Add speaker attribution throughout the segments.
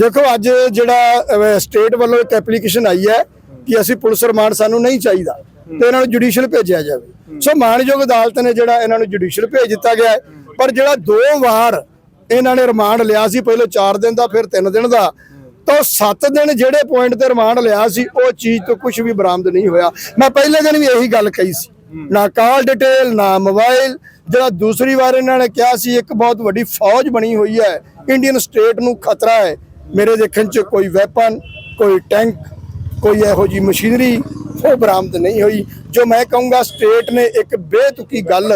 Speaker 1: ਦੇਖੋ, ਅੱਜ ਜਿਹੜਾ ਸਟੇਟ ਵੱਲੋਂ ਇੱਕ ਐਪਲੀਕੇਸ਼ਨ ਆਈ ਹੈ ਕਿ ਅਸੀਂ ਪੁਲਿਸ ਰਿਮਾਂਡ ਸਾਨੂੰ ਨਹੀਂ ਚਾਹੀਦਾ ਤੇ ਇਹਨਾਂ ਨੂੰ ਜੁਡੀਸ਼ੀਅਲ ਭੇਜਿਆ ਜਾਵੇ। ਸੋ ਮਾਨਯੋਗ ਅਦਾਲਤ ਨੇ ਜਿਹੜਾ ਇਹਨਾਂ ਨੂੰ ਜੁਡੀਸ਼ੀਅਲ ਭੇਜ ਦਿੱਤਾ ਗਿਆ ਹੈ, ਪਰ ਜਿਹੜਾ ਦੋ ਵਾਰ ਇਹਨਾਂ ਨੇ ਰਿਮਾਂਡ ਲਿਆ ਸੀ, ਪਹਿਲਾਂ 4 ਦਿਨ ਦਾ, ਫਿਰ 3 ਦਿਨ ਦਾ, ਤਾਂ 7 ਦਿਨ ਜਿਹੜੇ ਪੁਆਇੰਟ ਤੇ ਰਿਮਾਂਡ ਲਿਆ ਸੀ, ਉਹ ਚੀਜ਼ ਤੋਂ ਕੁਝ ਵੀ ਬਰਾਮਦ ਨਹੀਂ ਹੋਇਆ। ਮੈਂ ਪਹਿਲੇ ਦਿਨ ਵੀ ਇਹੀ ਗੱਲ ਕਹੀ ਸੀ, ਨਾ ਕਾਲ ਡਿਟੇਲ ਨਾ ਮੋਬਾਈਲ ਜਿਹੜਾ ਦੂਸਰੀ ਵਾਰ ਇਹਨਾਂ ਨੇ ਕਿਹਾ ਸੀ, ਇੱਕ ਬਹੁਤ ਵੱਡੀ ਫੌਜ ਬਣੀ ਹੋਈ ਹੈ ਇੰਡੀਅਨ ਸਟੇਟ ਨੂੰ ਖਤਰਾ ਹੈ ਮੇਰੇ ਦੇਖਣ ਚ ਕੋਈ ਵੈਪਨ ਕੋਈ ਟੈਂਕ ਕੋਈ ਇਹੋ ਜੀ ਮਸ਼ੀਨਰੀ ਉਹ ਬਰਾਮਦ ਨਹੀਂ ਹੋਈ। ਜੋ ਮੈਂ ਕਹੂੰਗਾ ਸਟੇਟ ਨੇ ਇੱਕ ਬੇਤੁਕੀ ਗੱਲ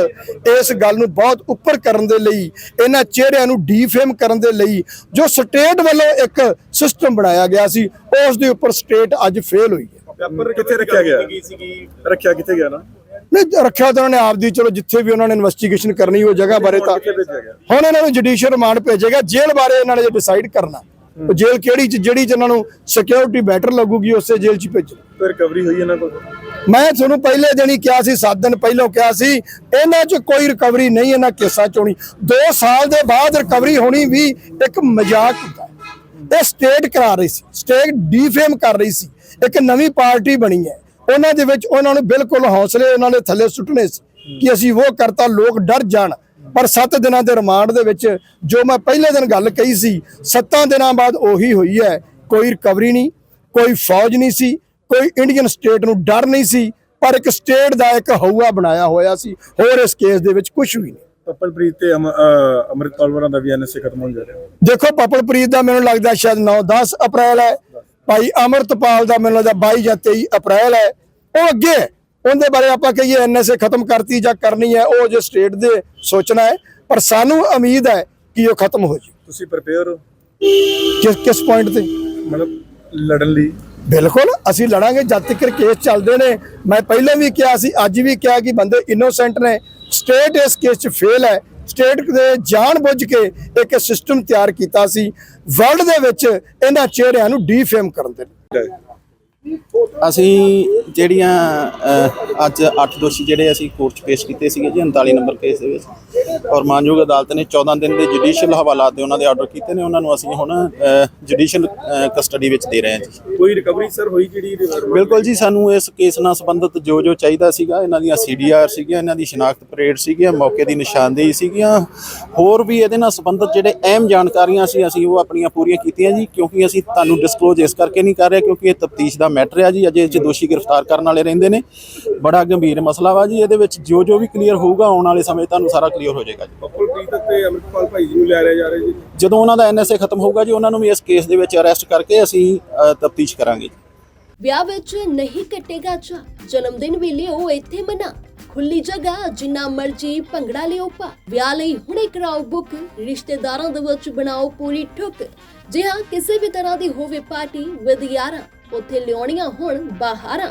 Speaker 1: ਇਸ ਗੱਲ ਨੂੰ ਬਹੁਤ ਉੱਪਰ ਕਰਨ ਦੇ ਲਈ ਇਹਨਾਂ ਚਿਹਰਿਆਂ ਨੂੰ ਡੀਫੇਮ ਕਰਨ ਦੇ ਲਈ ਜੋ ਸਟੇਟ ਵੱਲੋਂ ਇੱਕ ਸਿਸਟਮ ਬਣਾਇਆ ਗਿਆ ਸੀ ਉਸ ਦੇ ਉੱਪਰ ਸਟੇਟ ਅੱਜ ਫੇਲ ਹੋਈ ਹੈ।
Speaker 2: ਪੇਪਰ ਕਿੱਥੇ ਰੱਖਿਆ ਗਿਆ? ਰੱਖਿਆ ਕਿੱਥੇ ਗਿਆ ਨਾ?
Speaker 1: ਨਹੀਂ ਰੱਖਿਆ ਤਾਂ ਉਹਨਾਂ ਨੇ ਆਪਦੀ ਚਲੋ ਜਿੱਥੇ ਵੀ ਉਹਨਾਂ ਨੇ ਇਨਵੈਸਟੀਗੇਸ਼ਨ ਕਰਨੀ ਉਹ ਜਗ੍ਹਾ ਬਾਰੇ ਤਾਂ ਹੁਣ ਇਹਨਾਂ ਨੂੰ ਜੁਡੀਸ਼ੀਅਲ ਰਿਮਾਂਡ ਭੇਜੇਗਾ ਜੇਲ੍ਹ ਬਾਰੇ ਇਹਨਾਂ ਨੇ ਜੇ ਡਿਸਾਈਡ ਕਰਨਾ। ਉਹ ਜੇਲ੍ਹ ਕਿਹੜੀ ਚ ਜਿਹੜੀ ਚ ਇਹਨਾਂ ਨੂੰ ਸਿਕਿਉਰਿਟੀ ਬੈਟਰ ਲੱਗੂਗੀ ਉਸੇ ਜੇਲ੍ਹ ਚ ਭੇਜੋ।
Speaker 2: ਫਿਰ ਰਿਕਵਰੀ ਹੋਈ ਇਹਨਾਂ ਕੋਲ?
Speaker 1: ਮੈਂ ਤੁਹਾਨੂੰ ਪਹਿਲੇ ਦਿਨ ਹੀ ਕਿਹਾ ਸੀ 7 ਦਿਨ ਪਹਿਲਾਂ ਕਿਹਾ ਸੀ ਇਹਨਾਂ 'ਚ ਕੋਈ ਰਿਕਵਰੀ ਨਹੀਂ ਇਹਨਾਂ ਕੇਸਾਂ 'ਚ ਹੋਣੀ। 2 ਸਾਲ ਦੇ ਬਾਅਦ ਰਿਕਵਰੀ ਹੋਣੀ ਵੀ ਇੱਕ ਮਜ਼ਾਕ ਹੁੰਦਾ। ਇਹ ਸਟੇਟ ਕਰਾ ਰਹੀ ਸੀ ਸਟੇਟ ਡੀਫੇਮ ਕਰ ਰਹੀ ਸੀ। ਇੱਕ ਨਵੀਂ ਪਾਰਟੀ ਬਣੀ ਹੈ। ਉਹਨਾਂ ਦੇ ਵਿੱਚ ਉਹਨਾਂ ਨੂੰ ਬਿਲਕੁਲ ਹੌਸਲੇ ਉਹਨਾਂ ਨੇ ਥੱਲੇ ਸੁੱਟਣੇ ਸੀ ਕਿ ਅਸੀਂ ਉਹ ਕਰਤਾ ਲੋਕ ਡਰ ਜਾਣ। ਪਰ 7 ਦਿਨਾਂ ਦੇ ਰਿਮਾਂਡ ਦੇ ਵਿੱਚ ਜੋ ਮੈਂ ਪਹਿਲੇ ਦਿਨ ਗੱਲ ਕਹੀ ਸੀ 7 ਦਿਨਾਂ ਬਾਅਦ ਉਹੀ ਹੋਈ ਹੈ। ਕੋਈ ਰਿਕਵਰੀ ਨਹੀਂ ਕੋਈ ਫੌਜ ਨਹੀਂ ਸੀ ਕੋਈ ਇੰਡੀਅਨ ਸਟੇਟ ਨੂੰ ਡਰ ਨਹੀਂ ਸੀ ਪਰ ਇੱਕ ਸਟੇਟ ਦਾ ਇੱਕ ਹਊਆ ਬਣਾਇਆ ਹੋਇਆ ਸੀ। ਹੋਰ ਇਸ ਕੇਸ ਦੇ ਵਿੱਚ ਕੁਝ ਵੀ ਨਹੀਂ।
Speaker 2: ਪੱਪਲਪ੍ਰੀਤ ਤੇ ਅੰਮ੍ਰਿਤਪਾਲ ਵਰਾਂ ਦਾ ਵੀ ਐਨਐਸਏ ਖਤਮ ਹੋਣ ਜਾ ਰਿਹਾ।
Speaker 1: ਦੇਖੋ ਪਪਲਪ੍ਰੀਤ ਦਾ ਮੈਨੂੰ ਲੱਗਦਾ ਸ਼ਾਇਦ 9 10 ਅਪ੍ਰੈਲ ਹੈ। ਭਾਈ ਅਮਰਤਪਾਲ ਦਾ ਮੈਨੂੰ ਲੱਗਦਾ 22 ਜਾਂ 23 ਅਪ੍ਰੈਲ ਹੈ। ਉਹ ਅੱਗੇ। ਉਹਦੇ ਬਾਰੇ ਆਪਾਂ ਕਹੀਏ ਐਨਐਸਏ ਖਤਮ ਕਰਤੀ ਜਾਂ ਕਰਨੀ ਹੈ ਉਹ ਜੋ ਸਟੇਟ ਦੇ ਸੋਚਣਾ ਹੈ ਪਰ ਸਾਨੂੰ ਉਮੀਦ ਹੈ ਕਿ ਉਹ ਖਤਮ ਹੋ ਜੇ
Speaker 2: ਤੁਸੀਂ ਪ੍ਰਪੇਅਰ ਹੋ?
Speaker 1: ਕਿਸ ਕਿਸ ਪੁਆਇੰਟ ਤੇ?
Speaker 2: ਮਤਲਬ ਲੜਨ ਲਈ?
Speaker 1: ਬਿਲਕੁਲ ਅਸੀਂ ਲੜਾਂਗੇ ਜਦ ਤੱਕ ਕੇਸ ਚੱਲਦੇ ਨੇ। ਮੈਂ ਪਹਿਲਾਂ ਵੀ ਕਿਹਾ ਸੀ ਅੱਜ ਵੀ ਕਿਹਾ ਕਿ ਬੰਦੇ ਇਨੋਸੈਂਟ ਨੇ। ਸਟੇਟ ਇਸ ਕੇਸ 'ਚ ਫੇਲ ਹੈ। ਸਟੇਟ ਦੇ ਜਾਣ ਬੁੱਝ ਕੇ ਇੱਕ ਸਿਸਟਮ ਤਿਆਰ ਕੀਤਾ ਸੀ। ਵਰਲਡ ਦੇ ਵਿੱਚ ਇਹਨਾਂ ਚਿਹਰਿਆਂ ਨੂੰ ਡੀਫੇਮ ਕਰਨ ਦੇ ਲਈ।
Speaker 3: ਅਸੀਂ ਜਿਹੜੀਆਂ ਅੱਜ 8 ਦੋਸ਼ੀ ਜਿਹੜੇ ਅਸੀਂ ਕੋਰਟ 'ਚ ਪੇਸ਼ ਕੀਤੇ ਸੀਗੇ ਜੀ 39 ਨੰਬਰ ਕੇਸ ਦੇ ਵਿੱਚ ਔਰ ਮਾਨਯੋਗ ਅਦਾਲਤ ਨੇ 14 ਦਿਨ ਦੇ ਜੁਡੀਸ਼ੀਅਲ ਹਵਾਲਾਤ ਦੇ ਉਹਨਾਂ ਦੇ ਆਰਡਰ ਕੀਤੇ ਨੇ ਉਹਨਾਂ ਨੂੰ ਅਸੀਂ ਹੁਣ ਜੁਡੀਸ਼ੀਅਲ ਕਸਟਡੀ ਵਿੱਚ ਦੇ ਰਹੇ ਹਾਂ ਜੀ।
Speaker 2: ਕੋਈ ਰਿਕਵਰੀ ਸਰ ਹੋਈ ਜਿਹੜੀ
Speaker 3: ਬਿਲਕੁਲ ਜੀ ਸਾਨੂੰ ਇਸ ਕੇਸ ਨਾਲ ਸੰਬੰਧਿਤ ਜੋ ਜੋ ਚਾਹੀਦਾ ਸੀਗਾ ਇਹਨਾਂ ਦੀਆਂ ਸੀਡੀਆਰ ਸੀਗੀਆਂ ਇਹਨਾਂ ਦੀ ਸ਼ਨਾਖਤ ਪਰੇਡ ਸੀਗੀਆਂ ਮੌਕੇ ਦੀ ਨਿਸ਼ਾਨਦੇਹੀ ਸੀਗੀਆਂ ਹੋਰ ਵੀ ਇਹਦੇ ਨਾਲ ਸੰਬੰਧਿਤ ਜਿਹੜੇ ਅਹਿਮ ਜਾਣਕਾਰੀਆਂ ਸੀ ਅਸੀਂ ਉਹ ਆਪਣੀਆਂ ਪੂਰੀਆਂ ਕੀਤੀਆਂ ਜੀ ਕਿਉਂਕਿ ਅਸੀਂ ਤੁਹਾਨੂੰ ਡਿਸਕਲੋਜ਼ ਇਸ ਕਰਕੇ ਨਹੀਂ ਕਰ ਰਹੇ ਕਿਉਂਕਿ ਇਹ ਤਫਤੀਸ਼ ਦਾ ਮੈਟਰ ਹੈ ਜੀ ਅਜੇ ਇਹ 'ਚ ਦੋਸ਼ੀ ਗ੍ਰਿਫਤਾਰ ਕਰਨ ਵਾਲੇ ਰਹਿੰਦੇ ਨੇ। ਬੜਾ ਗੰਭੀਰ ਮਸਲਾ ਵਾ ਜੀ ਇਹਦੇ ਵਿੱਚ ਜੋ ਜੋ ਵੀ ਕਲੀਅਰ ਹੋਊਗਾ ਆਉਣ ਵਾਲੇ ਸਮੇਂ ਤੁਹਾਨੂੰ ਸਾਰਾ ਕਲੀਅਰ ਹੋ ਜਾਏਗਾ ਜੀ।
Speaker 2: ਪੱਪਲਪ੍ਰੀਤ ਤੇ ਅੰਮ੍ਰਿਤਪਾਲ ਭਾਈ ਜੀ ਨੂੰ ਲੈ ਰਿਹਾ ਜਾ ਰਿਹਾ ਜੀ।
Speaker 3: ਜਦੋਂ ਉਹਨਾਂ ਦਾ ਐਨਐਸਏ ਖਤਮ ਹੋਊਗਾ ਜੀ ਉਹਨਾਂ ਨੂੰ ਵੀ ਇਸ ਕੇਸ ਦੇ ਵਿੱਚ ਅਰੈਸਟ ਕਰਕੇ ਅਸੀਂ ਤਫਤੀਸ਼ ਕਰਾਂਗੇ। ਜੀ
Speaker 4: ਵਿਆਹ ਵਿੱਚ ਨਹੀਂ ਕੱਟੇਗਾ ਚਾ ਜਨਮ ਦਿਨ ਵੀ ਲਿਓ ਇੱਥੇ ਮਨਾ। ਖੁੱਲੀ ਜਗ੍ਹਾ ਜਿੰਨਾ ਮਰਜ਼ੀ ਭੰਗੜਾ ਲਿਓ ਪਾ ਵਿਆਹ ਲਈ ਹੁਣੇ ਕਰਾਓ ਬੁੱਕ ਰਿਸ਼ਤੇਦਾਰਾਂ ਦੇ ਵਿੱਚ ਬਣਾਓ ਪੂਰੀ ਠੁੱਕ। ਜੇ ਹਾਂ ਕਿਸੇ ਵੀ ਤਰ੍ਹਾਂ ਦੀ ਹੋਵੇ ਪਾਰਟੀ ਵਿਦ ਯਾਰਾਂ ਉੱਥੇ ਲਿਆਉਣੀਆਂ ਹੁਣ ਬਾਹਰਾਂ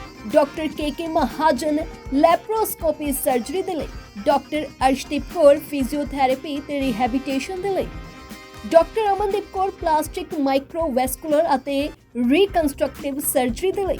Speaker 4: doctor K Mahajan laparoscopy surgery ਦੇ ਲਈ, ਡਾਕਟਰ ਅਰਸ਼ਦੀਪ ਕੌਰ ਫਿਜ਼ੀਓਥੈਰੇਪੀ ਤੇ ਰਿਹੈਬਿਟੇਸ਼ਨ ਦੇ ਲਈ, doctor Amandeep Kaur plastic microvascular ਅਤੇ ਰੀਕਨਸਟਰਕਟਿਵ ਸਰਜਰੀ ਦੇ ਲਈ।